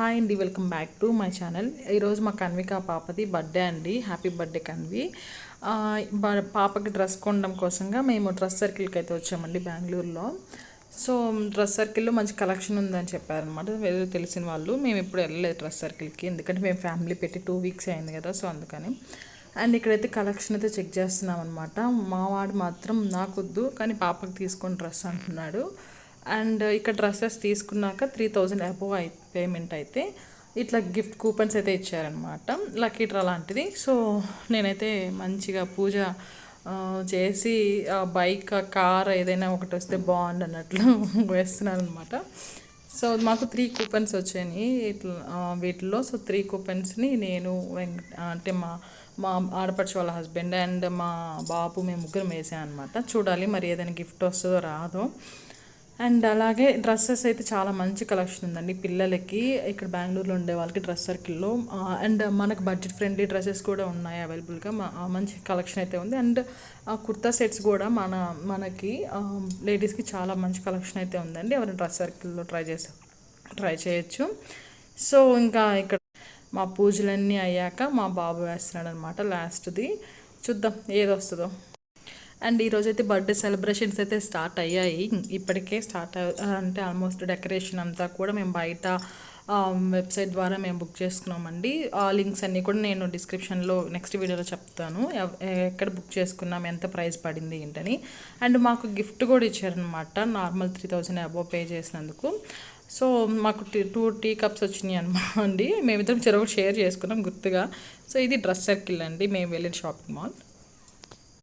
Hi అండి welcome back to my channel. ఈరోజు మా కన్విక పాపది బర్త్డే అండి. Happy birthday Kanvi. బ- పాపకి డ్రెస్ కొనడం కోసంగా మేము డ్రెస్ సర్కిల్కి అయితే వచ్చామండి బెంగళూరులో. సో డ్రెస్ సర్కిల్లో మంచి కలెక్షన్ ఉందని చెప్పారనమాట వేరే తెలిసిన వాళ్ళు మేము ఇప్పుడు వెళ్ళలేదు డ్రెస్ సర్కిల్కి. ఎందుకంటే మేము ఫ్యామిలీ పెట్టి టూ వీక్స్ అయింది కదా సో అందుకని. అండ్ ఇక్కడైతే కలెక్షన్ అయితే చెక్ చేస్తున్నాం అనమాట మా వాడు మాత్రం నాకొద్దు కానీ పాపకి తీసుకొని డ్రెస్ అంటున్నాడు. అండ్ ఇక్కడ డ్రెస్సెస్ తీసుకున్నాక త్రీ థౌజండ్ అబోవ్ అయి పేమెంట్ అయితే ఇట్లా గిఫ్ట్ కూపన్స్ అయితే ఇచ్చారనమాట లక్కీ డ్రా లాంటిది. సో నేనైతే మంచిగా పూజ చేసి బైక్ కార్ ఏదైనా ఒకటి వస్తే బాగుండు అన్నట్లు వేస్తున్నాను అనమాట సో మాకు త్రీ కూపన్స్ వచ్చాయి. ఇట్లా వీటిలో సో త్రీ కూపన్స్ని నేను అంటే మా మా ఆడపడిచే వాళ్ళ హస్బెండ్ అండ్ మా బాబు మేము ముగ్గురం వేసాం అనమాట చూడాలి మరి ఏదైనా గిఫ్ట్ వస్తుందో రాదో. అండ్ అలాగే డ్రెస్సెస్ అయితే చాలా మంచి కలెక్షన్ ఉందండి. పిల్లలకి ఇక్కడ బెంగళూరులో ఉండే వాళ్ళకి డ్రెస్ సర్కిల్లో అండ్ మనకు బడ్జెట్ ఫ్రెండ్లీ డ్రెస్సెస్ కూడా ఉన్నాయి అవైలబుల్గా. మంచి కలెక్షన్ అయితే ఉంది. అండ్ కుర్తా సెట్స్ కూడా మన మనకి లేడీస్కి చాలా మంచి కలెక్షన్ అయితే ఉందండి. ఎవరైనా డ్రెస్ సర్కిల్లో ట్రై చేసే ట్రై చేయొచ్చు. సో ఇంకా ఇక్కడ మా పూజలన్నీ అయ్యాక మా బాబు వేస్తున్నాడు అనమాట లాస్ట్ది. చూద్దాం ఏది వస్తుందో అండ్ ఈరోజు అయితే బర్త్డే సెలబ్రేషన్స్ అయితే స్టార్ట్ అయ్యాయి. ఇప్పటికే స్టార్ట్ అంటే ఆల్మోస్ట్ డెకరేషన్ అంతా కూడా మేము బయట వెబ్సైట్ ద్వారా మేము బుక్ చేసుకున్నామండి. ఆ లింక్స్ అన్నీ కూడా నేను డిస్క్రిప్షన్లో నెక్స్ట్ వీడియోలో చెప్తాను. ఎక్కడ బుక్ చేసుకున్నాం ఎంత ప్రైస్ పడింది ఏంటని. అండ్ మాకు గిఫ్ట్ కూడా ఇచ్చారనమాట normal three thousand above pay చేసినందుకు. సో మాకు టీ టూ టీ కప్స్ వచ్చినాయి అనమాట అండి. మేమిద్దరం చెరొకటి షేర్ చేసుకున్నాం గుర్తుగా. సో ఇది డ్రెస్ సర్కిల్ అండి. మేము వెళ్ళిన షాపింగ్ మాల్.